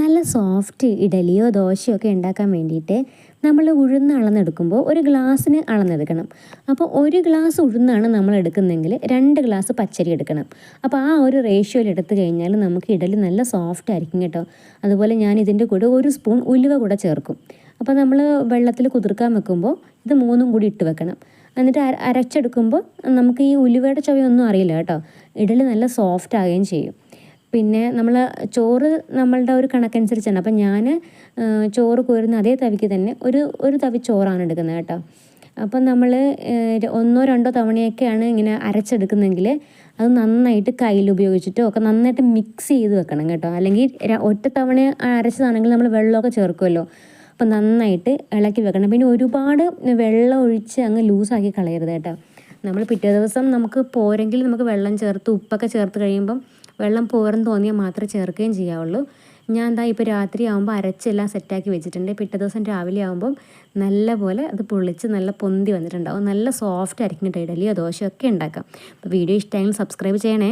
നല്ല സോഫ്റ്റ് ഇഡലിയോ ദോശയോ ഒക്കെ ഉണ്ടാക്കാൻ വേണ്ടിയിട്ട് നമ്മൾ ഉഴുന്ന് അളന്നെടുക്കുമ്പോൾ ഒരു ഗ്ലാസ്സിന് അളന്നെടുക്കണം. അപ്പോൾ ഒരു ഗ്ലാസ് ഉഴുന്നാണ് നമ്മൾ എടുക്കുന്നതെങ്കിൽ രണ്ട് ഗ്ലാസ് പച്ചരി എടുക്കണം. അപ്പോൾ ആ ഒരു റേഷ്യോയിൽ എടുത്തു കഴിഞ്ഞാൽ നമുക്ക് ഇഡലി നല്ല സോഫ്റ്റ് ആയിരിക്കും കേട്ടോ. അതുപോലെ ഞാൻ ഇതിന്റെ കൂടെ ഒരു സ്പൂൺ ഉലുവ കൂടെ ചേർക്കും. അപ്പോൾ നമ്മൾ വെള്ളത്തിൽ കുതിർക്കാൻ വെക്കുമ്പോൾ ഇത് മൂന്നും കൂടി ഇട്ട് വെക്കണം. എന്നിട്ട് അരച്ചെടുക്കുമ്പോൾ നമുക്ക് ഈ ഉലുവയുടെ ചുവയൊന്നും അറിയില്ല കേട്ടോ. ഇഡലി നല്ല സോഫ്റ്റ് ആവുകയും ചെയ്യും. പിന്നെ നമ്മൾ ചോറ് നമ്മളുടെ ഒരു കണക്കനുസരിച്ചാണ്. അപ്പം ഞാൻ ചോറ് കോരുന്ന അതേ തവിക്ക് തന്നെ ഒരു ഒരു തവി ചോറാണ് എടുക്കുന്നത് കേട്ടോ. അപ്പം നമ്മൾ ഒന്നോ രണ്ടോ തവണയൊക്കെയാണ് ഇങ്ങനെ അരച്ചെടുക്കുന്നതെങ്കിൽ അത് നന്നായിട്ട് കയ്യിൽ ഉപയോഗിച്ചിട്ടോ ഒക്കെ നന്നായിട്ട് മിക്സ് ചെയ്ത് വെക്കണം കേട്ടോ. അല്ലെങ്കിൽ ഒറ്റ തവണ അരച്ചതാണെങ്കിൽ നമ്മൾ വെള്ളമൊക്കെ ചേർക്കുമല്ലോ. അപ്പം നന്നായിട്ട് ഇളക്കി വെക്കണം. പിന്നെ ഒരുപാട് വെള്ളം ഒഴിച്ച് അങ്ങ് ലൂസാക്കി കളയരുത് കേട്ടോ. നമ്മൾ പിറ്റേ ദിവസം നമുക്ക് പോരെങ്കിൽ നമുക്ക് വെള്ളം ചേർത്ത് ഉപ്പൊക്കെ ചേർത്ത് കഴിയുമ്പം വെള്ളം പോരെന്ന് തോന്നിയാൽ മാത്രമേ ചേർക്കുകയും ചെയ്യാവുള്ളൂ. ഞാൻ എന്താ ഇപ്പോൾ രാത്രി ആകുമ്പോൾ അരച്ചെല്ലാം സെറ്റാക്കി വെച്ചിട്ടുണ്ട്. പിറ്റേ ദിവസം രാവിലെ ആകുമ്പം നല്ല പോലെ അത് പൊള്ളിച്ച് നല്ല പൊന്തി വന്നിട്ടുണ്ടാവും. നല്ല സോഫ്റ്റ് ആയിരിക്കും കേട്ടോ ഇഡലിയോ ദോശയോ ഒക്കെ ഉണ്ടാക്കാം. അപ്പോൾ വീഡിയോ ഇഷ്ടമായെങ്കിൽ സബ്സ്ക്രൈബ് ചെയ്യണേ.